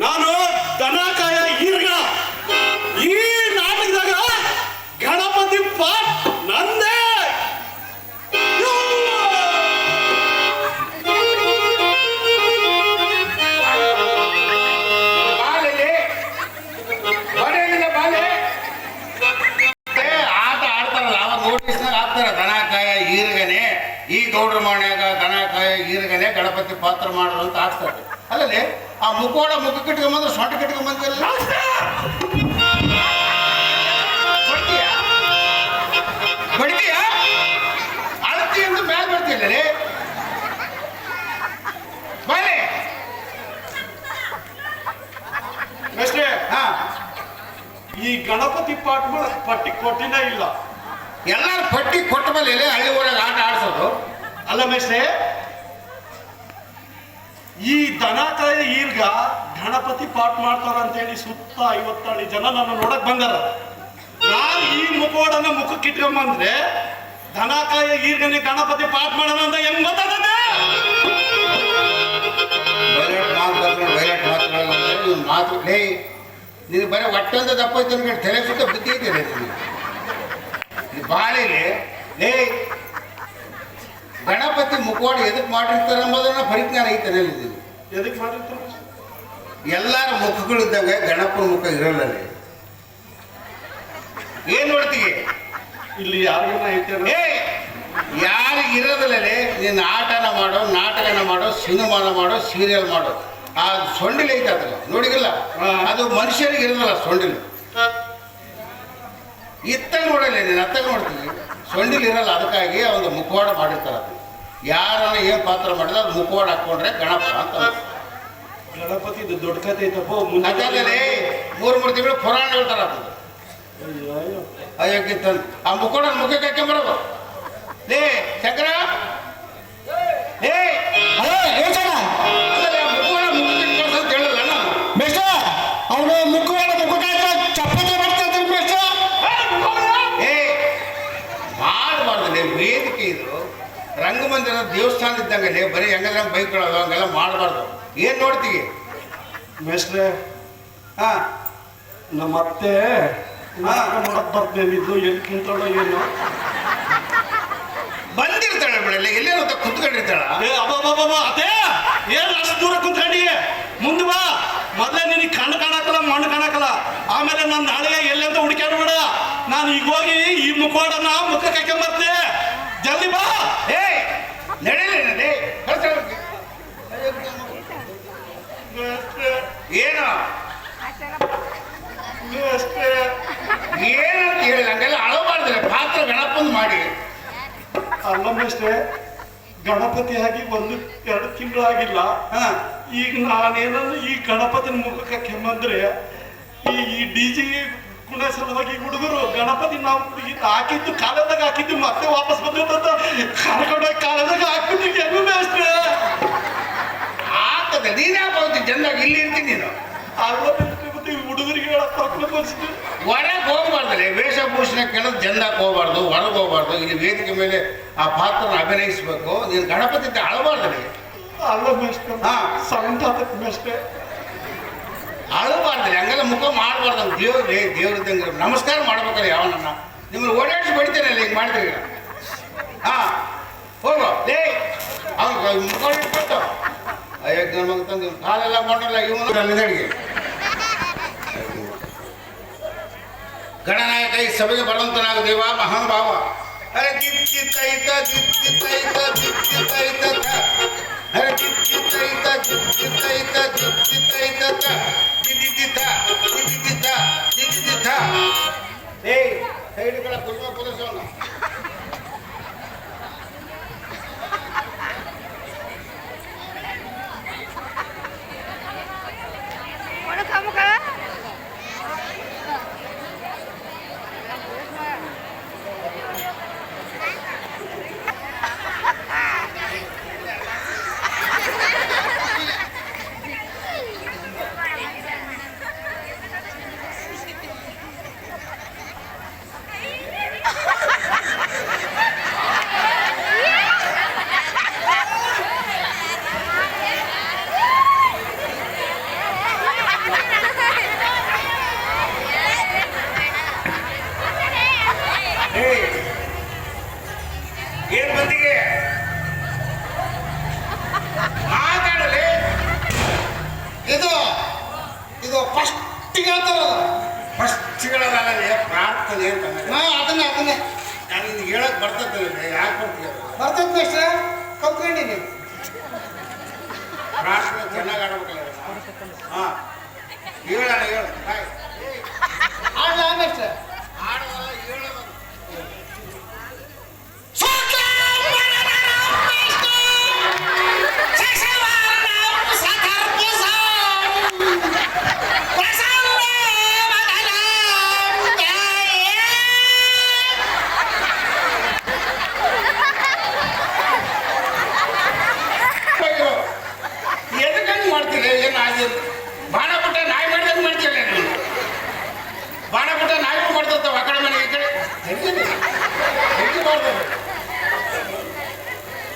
ನಾನು ದನಕಾಯ ಗಣಪತಿ ಪಾತ್ರ ಮಾಡೋದು ಅಂತ ಆಗ್ತದೆ. ಅಲ್ಲಲ್ಲಿ ಆ ಮುಖೋಡ ಮುಖ ಕಟ್ಕೊಂಬಂದ್ರೆ ಸೊಂಟ ಕಟ್ಕೊಂಬಂದಿಲ್ಲ ಬಂದ ಹೊಡಿತೀಯ? ಅಳತಿ ಅಂತ ಮ್ಯಾಲ ಬರ್ತಿಲ್ಲ ರೀ ಬಾಲೆ ಅಷ್ಟೇ ಹಾ. ಈ ಗಣಪತಿ ಪಾಠ ಪಟ್ಟಿ ಕೊಟ್ಟಿನೇ ಇಲ್ಲ. ಎಲ್ಲಾರು ಪಟ್ಟಿ ಕೊಟ್ಟ ಮೇಲೆ ಹಳ್ಳಿ ಊರಾಗ ಆಟ ಆಡ್ಸೋದು. ಅಲ್ಲ ಮೇಷ್ಟ್ರೆ ಈ ದನಕಾಯ ಈರ್ಗ ಗಣಪತಿ ಪಾಠ ಮಾಡ್ತಾರ ಅಂತೇಳಿ ಸುತ್ತ ಐವತ್ತಾಳಿ ಜನ ನನ್ನ ನೋಡಕ್ ಬಂದಾರ. ನಾನು ಈ ಮುಖೋಡನ ಮುಖಕ್ಕೆ ಇಟ್ಕೊಂಬಂದ್ರೆ ದನಕಾಯ ಈರ್ಗನೆ ಗಣಪತಿ ಪಾಠ ಮಾಡೋಣ ಅಂತ ಹೆಂಗ್ ಗೊತ್ತಾಗತ್ತೆ? ಮಾತು ನೀನು ಬರೀ ಒಟ್ಟಲ್ದ ದಪ್ಪ ಐತೆ ತಲೆ ಸುತ್ತ ನೀನು ಈ ಬಾಳೆಲಿ ಗಣಪತಿ ಮುಖವಾಡ ಎದಕ್ ಮಾಡಿರ್ತಾರೆ ಅನ್ನೋದನ್ನ ಪರಿಜ್ಞಾನ ಐತೆ ನನಗೆ ಎದಕ್ ಮಾಡಿರ್ತಾರೆ ಎಲ್ಲರ ಮುಖಗಳಿದ್ದಾಗ ಗಣಪನ ಮುಖ ಇರಲ್ಲ ಅಲ್ಲಿ. ಏನ್ ನೋಡ್ತೀವಿ ಇಲ್ಲಿ ಯಾರು ಐತೆ ಯಾರಿಗೆ ನೀನು ಆಟನ ಮಾಡೋ ನಾಟಕನ ಮಾಡೋ ಸಿನಿಮಾನ ಮಾಡೋ ಸೀರಿಯಲ್ ಮಾಡೋ. ಆ ಸೊಂಡಿಲ್ ಐತೆ ಅದ್ರ ನೋಡಿಗಿಲ್ಲ. ಅದು ಮನುಷ್ಯರಿಗೆ ಇರಲ್ಲ ಸೊಂಡಿಲ್. ಇತ್ತಾಗ ನೋಡಲ್ಲ ನೀನು ಅತ್ತಾಗ ನೋಡ್ತೀನಿ ಸೊಂಡಿಲ್ ಇರಲ್ಲ ಅದಕ್ಕಾಗಿ ಒಂದು ಮುಖವಾಡ ಮಾಡಿರ್ತಾರೆ ಅದು. ಯಾರನ್ನ ಏನು ಪಾತ್ರ ಮಾಡಿದ್ರೆ ಅದು ಮುಖವಾಡ ಹಾಕೊಂಡ್ರೆ ಗಣಪ ಅಂತ. ಗಣಪತಿ ದೊಡ್ಡ ಕತೆ ಐತಪ್ಪ ಮುಂದೆ ಮೂರು ಮೂರು ತಿಂಗಳು ಪುರಾಣ ಹೇಳ್ತಾರ ಅದು ಅಯ್ಯೋ, ಅಯ್ಯೋ. ಆ ಮುಖೋಡ ಮುಖಕ್ಕೆ ಹಾಕೊಂಬರೋದು ಲೇ ಶಂಕರ ರಂಗಮಂದಿರ ದೇವಸ್ಥಾನ ಇದ್ದಂಗೆ ಬರೀ ಹೆಂಗಲ್ಲ ಬೈಕ್ ಹಂಗೆಲ್ಲ ಮಾಡಬಾರ್ದು. ಏನು ನೋಡ್ತೀವಿ ಮೇಸ್ಟ್ರೆ ಹಾ ನಮ್ಮ ಅತ್ತೆ ಬರ್ತೇನಿದ್ದು ಎಲ್ಲಿ ಕುಂತಾಳೋ ಏನು. ಬಂದಿರ್ತಾಳೆ ಬಿಡಲ್ಲ ಎಲ್ಲೇನೋ ಅಂತ ಕುತ್ಕೊಂಡಿರ್ತಾಳೆ? ಅತ್ತೆ ಏನ್ ಅಷ್ಟು ದೂರ ಕುಂತ್ಕೊಂಡಿ ಮುಂದೆ ಬಾ. ಮೊದಲೇ ನಿನಗೆ ಕಣ್ಣು ಕಾಣಕಲ್ಲ ಮಣ್ಣು ಕಾಣಕಲ್ಲ. ಆಮೇಲೆ ನನ್ನ ಅಂತ ಎಲ್ಲಂತ ಹುಡುಕ್ಯಾಡ್ಬೇಡ ನಾನು ಈಗ ಹೋಗಿ ಈ ಮುಖವಾಡನ ಮುಖಕ್ಕೆ ಹಾಕೊಂಬರ್ತೆ ಜಲ್ದಿ ಬಾ ಏ ನಡೀಲೇನಲ್ಲೇ ಮೇಷ್ಟ್ರೆ, ಏನು ಮೇಷ್ಟ್ರೆ. ಏನು ಅಂತ ಹೇಳಿಲ್ಲ ಹಂಗೆಲ್ಲ ಅಳಬಾರ್ದ್ರೆ ಪಾತ್ರ ಗಣಪಂದು ಮಾಡಿ ಅಲ್ಲ ಮೇಷ್ಟ್ರೆ ಗಣಪತಿ ಆಗಿ ಒಂದು ಎರಡು ತಿಂಗಳಾಗಿಲ್ಲ. ಹ ಈಗ ನಾನೇನಂದ್ರೆ ಈ ಗಣಪತಿನ ಮುಖಕ್ಕೆ ಕೆಮ್ಮಂದ್ರೆ ಈ ಈ ಡಿ ಜಿ ಗುಣ ಸಲುವಾಗಿ ಹುಡುಗರು ಗಣಪತಿ ನಾವು ಹಾಕಿದ್ದು ಕಾಲದಾಗ ಹಾಕಿದ್ದು ಮತ್ತೆ ವಾಪಸ್ ಬಂದಿರ್ತಂತ ಕರ್ಕೊಂಡೋಗಿ ಕಾಲದಾಗ ಹಾಕಿದ್ದು ಕೆಮ್ಮೆ ಅಷ್ಟೇ. ಆಗ್ತದೆ ನೀನೇ ಜನ ಇಲ್ಲಿ ಇರ್ತೀನಿ ನೀನು. ಅನ್ಸುತ್ತೆ. ಹೊರಗೆ ಹೋಗ್ಬಾರ್ದಲ್ಲ ವೇಷಭೂಷಣ ಕೆಳಗೆ ಜನಕ್ಕೆ ಹೋಗ್ಬಾರ್ದು ಹೊರಗೆ ಹೋಗ್ಬಾರ್ದು. ಇಲ್ಲಿ ವೇದಿಕೆ ಮೇಲೆ ಆ ಪಾತ್ರನ ಅಭಿನಯಿಸ್ಬೇಕು. ನೀನು ಗಣಪತಿ ಅಳಬಾರ್ದಲ್ಲಿ ಅಲ್ಲ ಮೇಷ್ಟ್ರೆ ಹಾ. ಮೇಷ್ಟ್ರೆ ಅಳಬಾರ್ದಲ್ಲಿ ಹಂಗೆಲ್ಲ ಮುಖ ಮಾಡಬಾರ್ದು. ನಮ್ಮ ದೇವ್ರ ದೇವ್ರದ್ದಂಗೆ ನಮಸ್ಕಾರ ಮಾಡ್ಬೇಕಲ್ಲ ಯಾವನನ್ನ. ನಿಮ್ಮನ್ನು ಓಡಾಡಿಸಿ ಅಲ್ಲಿ ಹಿಂಗೆ ಮಾಡ್ತೀರಿ ಹಾ. ಹೋಗೋ. ಲೇ. ಅವ್ನು ಮುಖ ಇಟ್ಬಿಟ್ಟು ಅಯ್ಯೋ ಮಗ ತಂದು ಕಾಲೆಲ್ಲ ಮಾಡಲ್ಲ ಇವನು ಅಲ್ಲಿಗೆ ಗಣನಾಯಕ ಈ ಸಭೆಗೆ ಬರುವಂತನಾಗ ದೇವ ಮಹಾನುಭಾವ ಅರೆ ಕಿಚ್ಚಿತ್ತೈತ ಕಿಚ್ಚಿತ್ತೈತ ಕಿಚ್ಚಿತ್ತೈತ ತ. ಅರೆ ಕಿಚ್ಚಿತ್ತೈತ ಕಿಚ್ಚಿತ್ತೈತ ಕಿಚ್ಚಿತ್ತೈತ ಫಸ್ಟ್ ಹೇಳೋದಲ್ಲ ಪ್ರಾರ್ಥನೆ ಅಂತ ಹಾ ಅದನ್ನೇ ಅದನ್ನೇ. ನಾನು ಹೇಳಕ್ ಬರ್ತದೆ ಯಾಕೆ ಬರ್ತೀಯ? ಬರ್ತೈತೆ ಮೇಷ್ಟ್ರೆ ಕಲ್ತ್ಕೊಂಡಿನಿ ಪ್ರಾರ್ಥನೆ ಚೆನ್ನಾಗಿ ಆಡ್ಬೇಕಲ್ಲ ಹಾ. ಹೇಳೋಣ ಹೇಳು. ಆಡ್ಲ ಮೇಷ್ಟ್ರೆ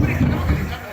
これ。